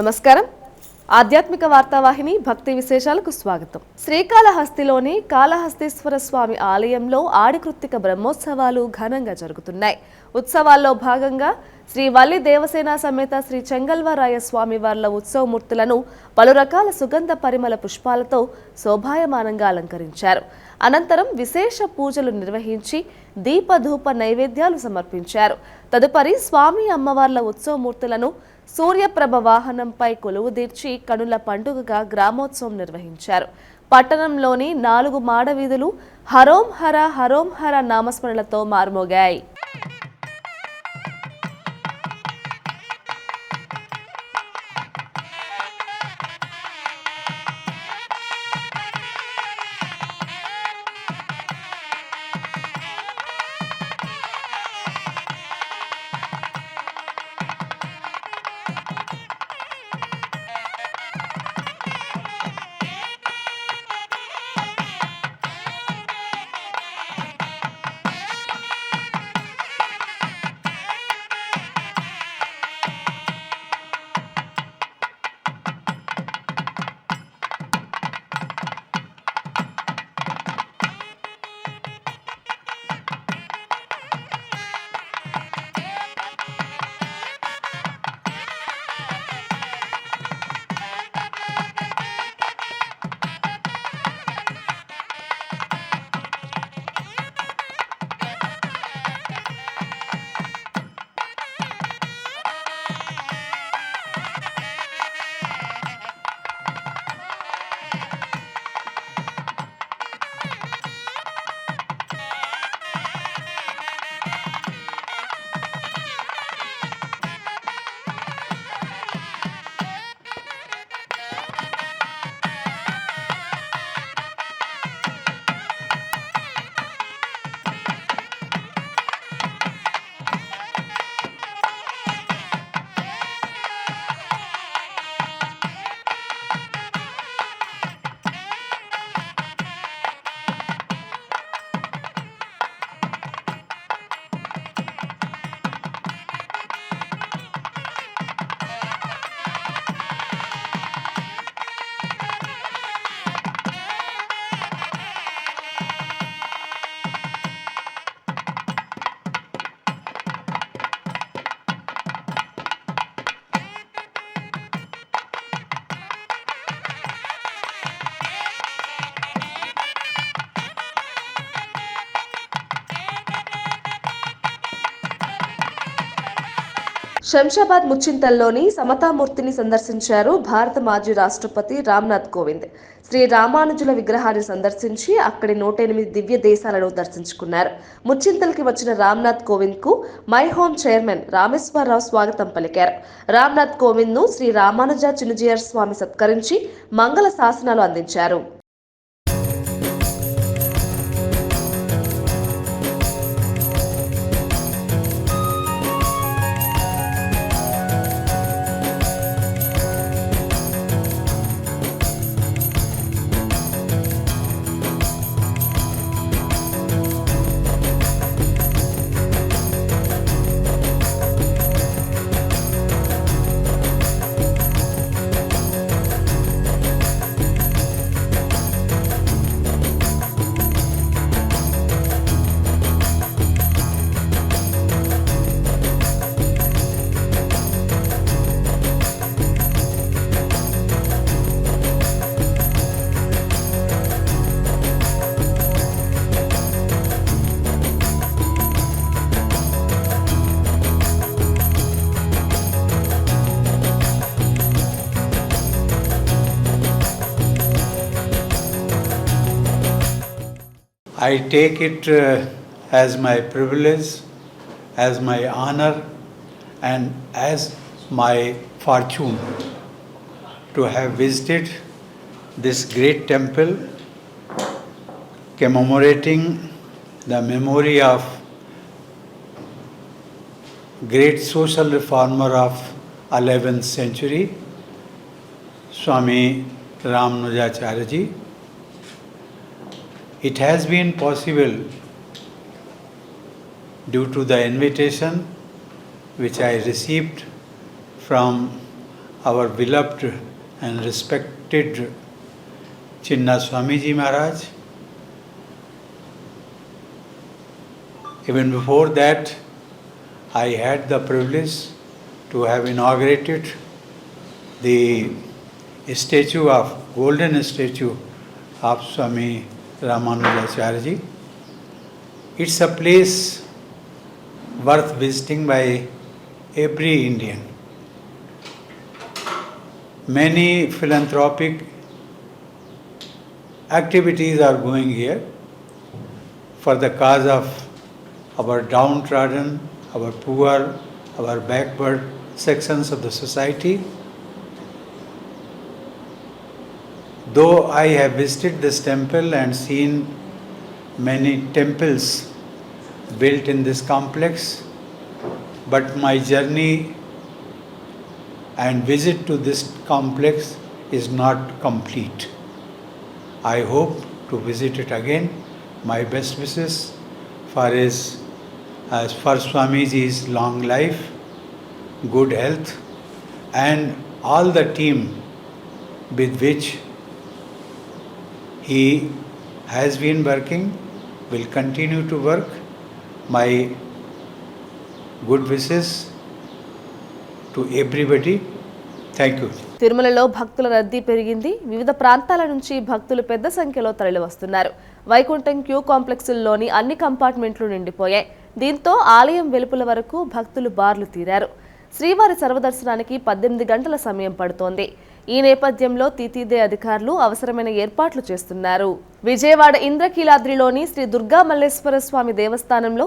నమస్కారం. ఆధ్యాత్మిక వార్తావాహిని భక్తి విశేషాలకు స్వాగతం. శ్రీకాళహస్తిలోని కాళహస్తీశ్వర స్వామి ఆలయంలో ఆడికృత్తిక బ్రహ్మోత్సవాలు ఘనంగా జరుగుతున్నాయి. ఉత్సవాల్లో భాగంగా శ్రీ వల్లి దేవసేన సమేత శ్రీ చెంగల్వరాయ స్వామి వార్ల ఉత్సవమూర్తులను పలు రకాల సుగంధ పరిమళ పుష్పాలతో శోభాయమానంగా అలంకరించారు. అనంతరం విశేష పూజలు నిర్వహించి దీపధూప నైవేద్యాలు సమర్పించారు. తదుపరి స్వామి అమ్మవార్ల ఉత్సవమూర్తులను సూర్యప్రభ వాహనంపై కొలువుదీర్చి కనుల పండుగగా గ్రామోత్సవం నిర్వహించారు. పట్టణంలోని నాలుగు మాడవీధులు హరోం హర హరోం హర నామస్మరణలతో మారుమోగాయి. శంషాబాద్ ముచ్చింతల్లోని సమతామూర్తిని సందర్శించారు భారత మాజీ రాష్ట్రపతి రామ్నాథ్ కోవింద్. శ్రీ రామానుజుల విగ్రహాన్ని సందర్శించి అక్కడి నూట ఎనిమిది దివ్య దేశాలను దర్శించుకున్నారు. ముచ్చింతల్కి వచ్చిన రామ్నాథ్ కోవింద్కు మై హోమ్ చైర్మన్ రామేశ్వరరావు స్వాగతం పలికారు. రామ్నాథ్ కోవింద్ను శ్రీ రామానుజ చినుజియర్ స్వామి సత్కరించి మంగళ శాసనాలు అందించారు. I take it uh, as my privilege, as my honor, and as my fortune to have visited this great temple commemorating the memory of great social reformer of 11th century, Swami Ramanujacharya ji. It has been possible due to the invitation which I received from our beloved and respected Chinna Swamiji Maharaj. Even before that, I had the privilege to have inaugurated the statue of golden statue of Swami Ramanujacharya. ji. It's a place worth visiting by every Indian. Many philanthropic activities are going here for the cause of our downtrodden, our poor, our backward sections of the society. Though I have visited this temple and seen many temples built in this complex, but my journey and visit to this complex is not complete. I hope to visit it again. My best wishes for his as for Swamiji's long life, good health, and all the team with which he has been working, will continue to work. My good wishes to everybody. Thank you. తిరుమలలో భక్తుల రద్దీ పెరిగింది వివిధ ప్రాంతాల నుంచి భక్తులు పెద్ద సంఖ్యలో తరలివస్తున్నారు వైకుంఠం క్యూ కాంప్లెక్స్లోని అన్ని కంపార్ట్మెంట్లు నిండిపోయాయి దీంతో ఆలయం వెలుపల వరకు భక్తులు బార్లు తీరారు శ్రీవారి సర్వదర్శనానికి పద్దెనిమిది గంటల సమయం పడుతోంది ఈ నేపథ్యంలో తీతీదే అధికారులు అవసరమైన ఏర్పాట్లు చేస్తున్నారు. విజయవాడ ఇంద్రకీలాద్రిలోని శ్రీ దుర్గా మల్లేశ్వర స్వామి దేవస్థానంలో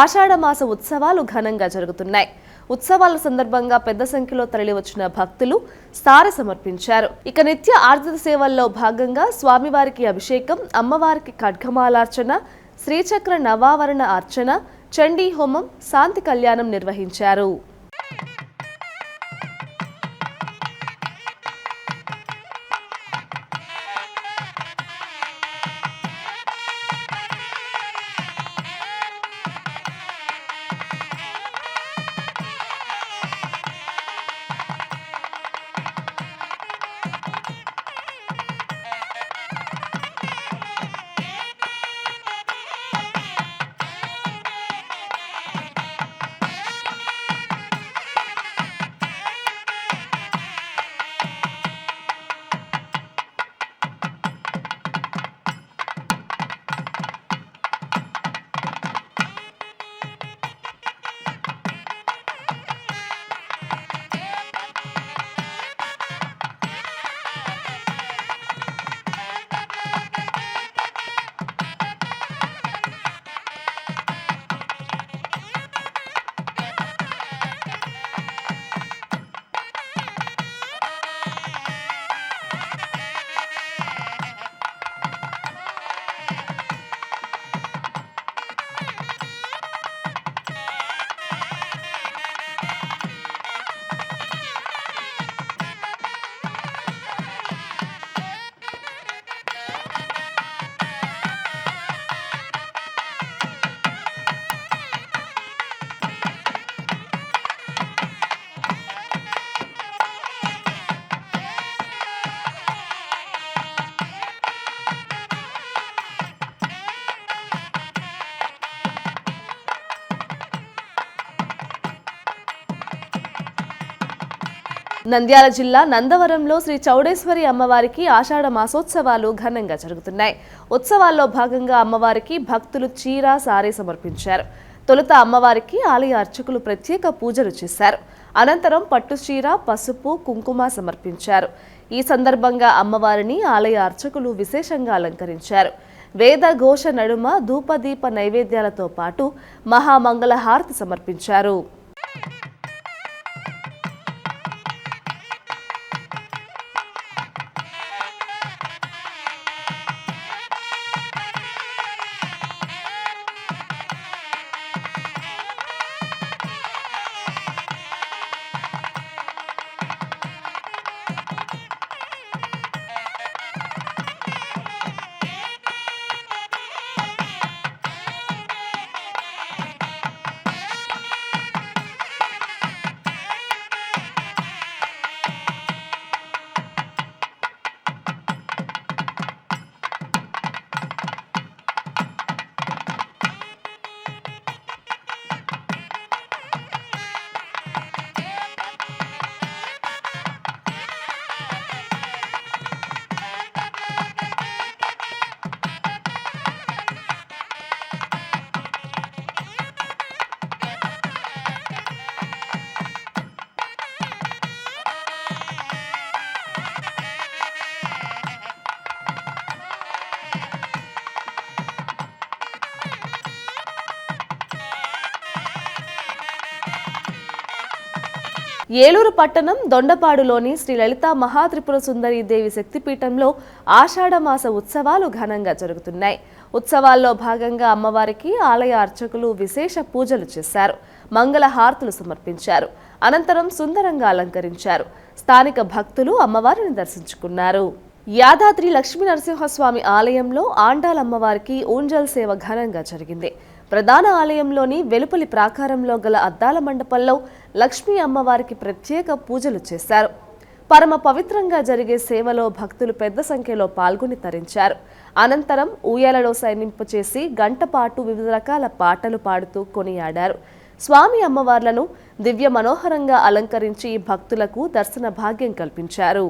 ఆషాఢమాస ఉత్సవాలు ఘనంగా జరుగుతున్నాయి. ఉత్సవాల సందర్భంగా పెద్ద సంఖ్యలో తరలివచ్చిన భక్తులు సార సమర్పించారు ఇక నిత్య ఆర్జిత సేవల్లో భాగంగా స్వామివారికి అభిషేకం అమ్మవారికి ఖడ్గమాలార్చన శ్రీచక్ర నవావరణ అర్చన చండీ హోమం శాంతి కళ్యాణం నిర్వహించారు. నంద్యాల జిల్లా నందవరంలో శ్రీ చౌడేశ్వరి అమ్మవారికి ఆషాఢ మాసోత్సవాలు ఘనంగా జరుగుతున్నాయి. ఉత్సవాల్లో భాగంగా అమ్మవారికి భక్తులు చీర సారే సమర్పించారు. తొలుత అమ్మవారికి ఆలయ అర్చకులు ప్రత్యేక పూజలు చేశారు. అనంతరం పట్టు చీర పసుపు కుంకుమ సమర్పించారు. ఈ సందర్భంగా అమ్మవారిని ఆలయ అర్చకులు విశేషంగా అలంకరించారు. వేద ఘోష నడుమ ధూపదీప నైవేద్యాలతో పాటు మహామంగళ హారతి సమర్పించారు. ఏలూరు పట్టణం దొండపాడులోని శ్రీ లలిత మహాత్రిపుర సుందరి దేవి శక్తిపీఠంలో ఆషాఢమాస ఉత్సవాలు ఘనంగా జరుగుతున్నాయి. ఉత్సవాల్లో భాగంగా అమ్మవారికి ఆలయ అర్చకులు విశేష పూజలు చేశారు. మంగళ హారతులు సమర్పించారు. అనంతరం సుందరంగా అలంకరించారు. స్థానిక భక్తులు అమ్మవారిని దర్శించుకున్నారు. యాదాద్రి లక్ష్మీ నరసింహస్వామి ఆలయంలో ఆండాలమ్మవారికి ఊంజల్ సేవ ఘనంగా జరిగింది. ప్రధాన ఆలయంలోని వెలుపలి ప్రాకారంలో గల అద్దాల మండపంలో లక్ష్మీ అమ్మవారికి ప్రత్యేక పూజలు చేశారు. పరమ పవిత్రంగా జరిగే సేవలో భక్తులు పెద్ద సంఖ్యలో పాల్గొని తరించారు. అనంతరం ఊయలలో సైనింపచేసి గంట పాటు వివిధ రకాల పాటలు పాడుతూ కొనియాడారు. స్వామి అమ్మవార్లను దివ్య మనోహరంగా అలంకరించి భక్తులకు దర్శన భాగ్యం కల్పించారు.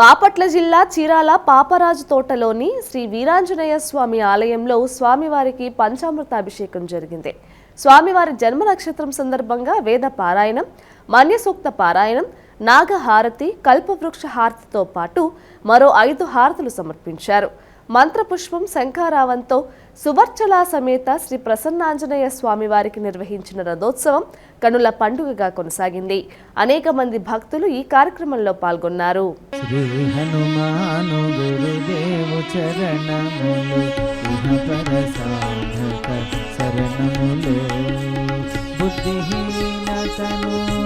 బాపట్ల జిల్లా చీరాల పాపరాజు తోటలోని శ్రీ వీరాంజనేయ స్వామి ఆలయంలో స్వామివారికి పంచామృతాభిషేకం జరిగింది. స్వామివారి జన్మ నక్షత్రం సందర్భంగా వేద పారాయణం మన్యసూక్త పారాయణం నాగహారతి కల్పవృక్ష హారతితో పాటు మరో ఐదు హారతులు సమర్పించారు. మంత్రపుష్పం శంఖారావంతో సువర్చలా సమేత శ్రీ ప్రసన్నాంజనేయ స్వామివారికి నిర్వహించిన రథోత్సవం కనుల పండుగగా కొనసాగింది. అనేక మంది భక్తులు ఈ కార్యక్రమంలో పాల్గొన్నారు. బుద్ధిహీనతను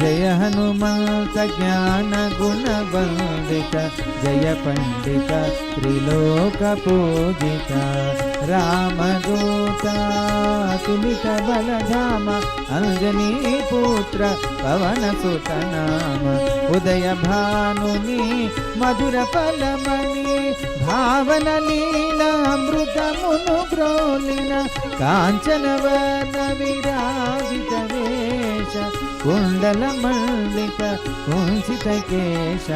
जय हनुमत ज्ञान गुण बंदित जय पंडित, त्रिलोक पूजिता। रामदूता सुमित बलधाम, अंजनी पुत्र, पवन सुत नाम। उदय भानुनि, मधुर फलमणि भावन कांचन वर्द विराज। కుండల మండిత కుంచిత కేశ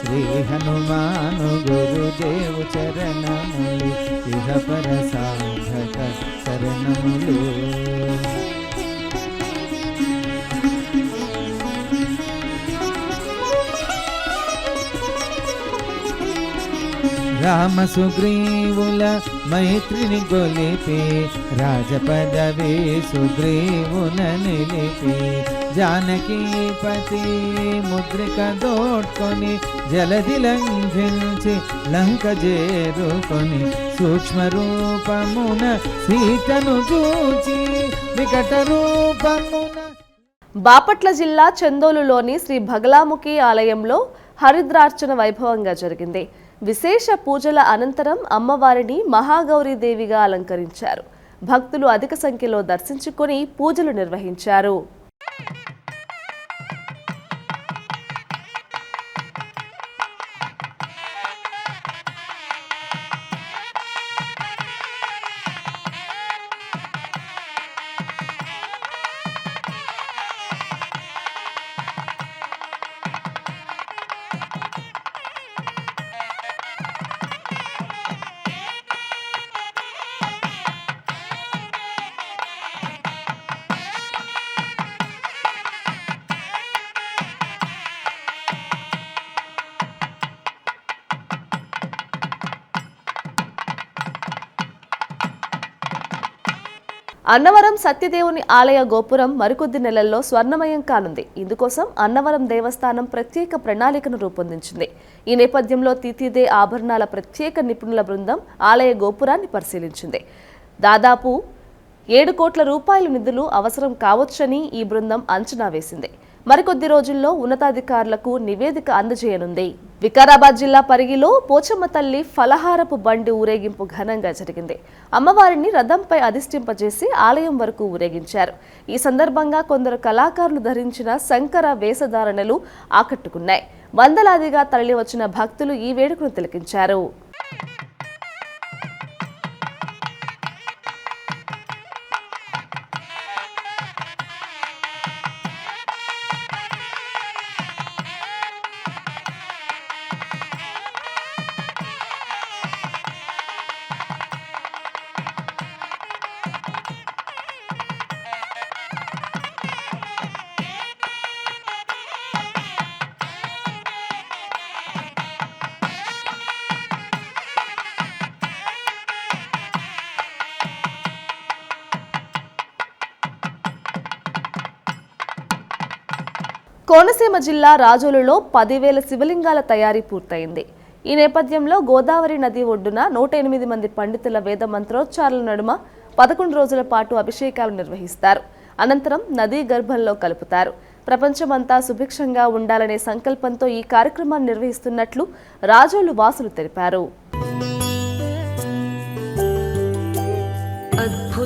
శ్రీ హనుమాను గురుదేవు చరణములు ఇహ పర సాధక శరణములు రామ సుగ్రీవుల మైత్రిని గొలిపి రాజపదవి సుగ్రీవున నిలిపి జానకీపతి ముద్రిక దోడ్కొని జలధి లంఘించి లంక చేరుకొని సూక్ష్మ రూపమున సీతను చూచి వికట రూపమున బాపట్ల జిల్లా చందోలులోని శ్రీ భగలాముఖి ఆలయంలో హరిద్రార్చన వైభవంగా జరిగింది. విశేష పూజల అనంతరం అమ్మవారిని మహాగౌరీదేవిగా అలంకరించారు. భక్తులు అధిక సంఖ్యలో దర్శించుకొని పూజలు నిర్వహించారు. అన్నవరం సత్యదేవుని ఆలయ గోపురం మరికొద్ది నెలల్లో స్వర్ణమయం కానుంది. ఇందుకోసం అన్నవరం దేవస్థానం ప్రత్యేక ప్రణాళికను రూపొందించింది. ఈ నేపథ్యంలో తితిదే ఆభరణాల ప్రత్యేక నిపుణుల బృందం ఆలయ గోపురాన్ని పరిశీలించింది. దాదాపు ఏడు కోట్ల రూపాయల నిధులు అవసరం కావచ్చని ఈ బృందం అంచనా వేసింది. మరికొద్ది రోజుల్లో ఉన్నతాధికారులకు నివేదిక అందజేయనుంది. వికారాబాద్ జిల్లా పరిగిలో పోచమ్మ తల్లి ఫలహారపు బండి ఊరేగింపు ఘనంగా జరిగింది. అమ్మవారిని రథంపై అధిష్టింపజేసి ఆలయం వరకు ఊరేగించారు. ఈ సందర్భంగా కొందరు కళాకారులు ధరించిన శంకర వేషధారణలు ఆకట్టుకున్నాయి. వందలాదిగా తరలివచ్చిన భక్తులు ఈ వేడుకను తిలకించారు. కోనసీమ జిల్లా రాజోలులో పదివేల శివలింగాల తయారీ పూర్తయింది. ఈ నేపథ్యంలో గోదావరి నది ఒడ్డున నూట ఎనిమిది మంది పండితుల వేద మంత్రోచ్చారాల నడుమ పదకొండు రోజుల పాటు అభిషేకాలు నిర్వహిస్తారు. అనంతరం నదీ గర్భంలో కలుపుతారు. ప్రపంచమంతా సుభిక్షంగా ఉండాలనే సంకల్పంతో ఈ కార్యక్రమాన్ని నిర్వహిస్తున్నట్లు రాజోలు వాసులు తెలిపారు.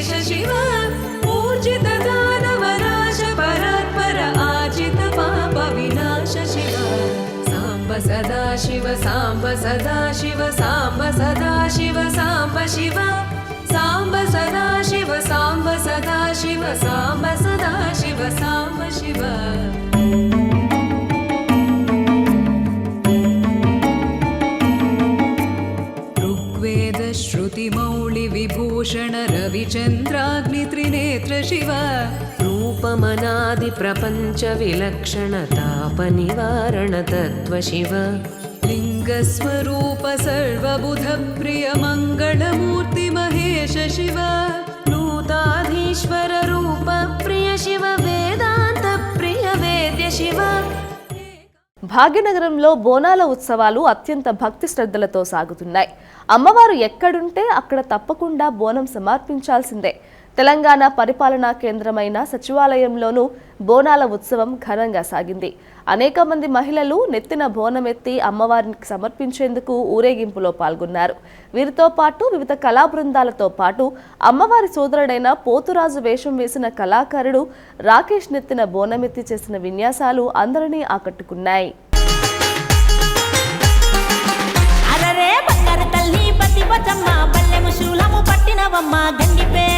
शिव ऊर्जित दानवनाश परात्पर आजित पाप विनाश शिव साम्ब सदा शिव साम्ब सदा शिव साम्ब सदा शिव साम्ब शिव साम्ब सदा शिव साम्ब सदा शिव साम्ब सदा शिव साम्ब शिव ऋग्वेद श्रुतिमौळि विभूषण रविचन्द्राग्नित्रिनेत्र शिव रूपमनादिप्रपञ्चविलक्षणतापनिवारणतत्त्व शिव लिङ्गस्वरूप सर्वबुधप्रिय मङ्गलमूर्ति महेश शिव नूताधीश्वर रूप प्रिय शिव భాగ్యనగరంలో బోనాల ఉత్సవాలు అత్యంత భక్తి శ్రద్ధలతో సాగుతున్నాయి. అమ్మవారు ఎక్కడుంటే అక్కడ తప్పకుండా బోనం సమర్పించాల్సిందే. తెలంగాణ పరిపాలనా కేంద్రమైన సచివాలయంలోనూ బోనాల ఉత్సవం ఘనంగా సాగింది. అనేక మంది మహిళలు నెత్తిన బోనమెత్తి అమ్మవారికి సమర్పించేందుకు ఊరేగింపులో పాల్గొన్నారు. వీరితో పాటు వివిధ కళా బృందాలతో పాటు అమ్మవారి సోదరుడైన పోతురాజు వేషం వేసిన కళాకారుడు రాకేష్ నెత్తిన బోనమెత్తి చేసిన విన్యాసాలు అందరినీ ఆకట్టుకున్నాయి. అరరే తల్లి బల్లెము శూలము పట్టినవమ్మ గండిపేట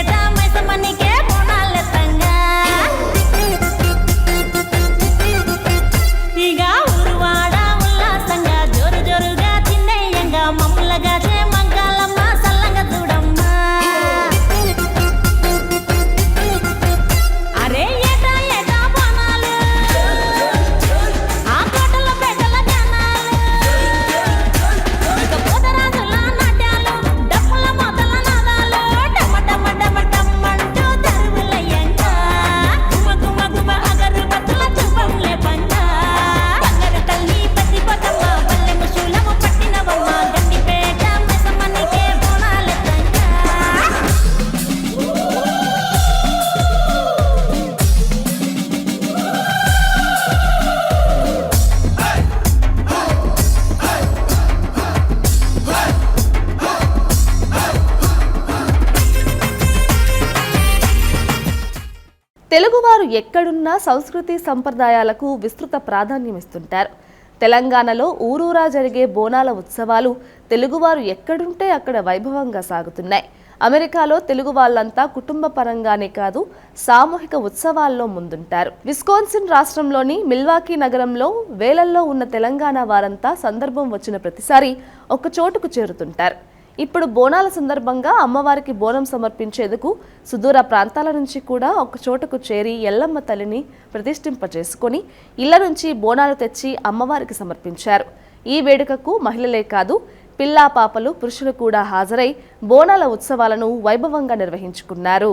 ఎక్కడున్నా సంస్కృతి సంప్రదాయాలకు విస్తృత ప్రాధాన్యమిస్తుంటారు. తెలంగాణలో ఊరూరా జరిగే బోనాల ఉత్సవాలు తెలుగువారు ఎక్కడుంటే అక్కడ వైభవంగా సాగుతున్నాయి. అమెరికాలో తెలుగు వాళ్ళంతా కుటుంబ పరంగానే కాదు సామూహిక ఉత్సవాల్లో ముందుంటారు. విస్కాన్సిన్ రాష్ట్రంలోని మిల్వాకీ నగరంలో వేలల్లో ఉన్న తెలంగాణ వారంతా సందర్భం వచ్చిన ప్రతిసారి ఒక చోటుకు చేరుతుంటారు. ఇప్పుడు బోనాల సందర్భంగా అమ్మవారికి బోనం సమర్పించేందుకు సుదూర ప్రాంతాల నుంచి కూడా ఒక చోటకు చేరి ఎల్లమ్మ తల్లిని ప్రతిష్ఠింపజేసుకొని ఇళ్ళ నుంచి బోనాలు తెచ్చి అమ్మవారికి సమర్పించారు. ఈ వేడుకకు మహిళలే కాదు పిల్లా పాపలు పురుషులు కూడా హాజరై బోనాల ఉత్సవాలను వైభవంగా నిర్వహించుకున్నారు.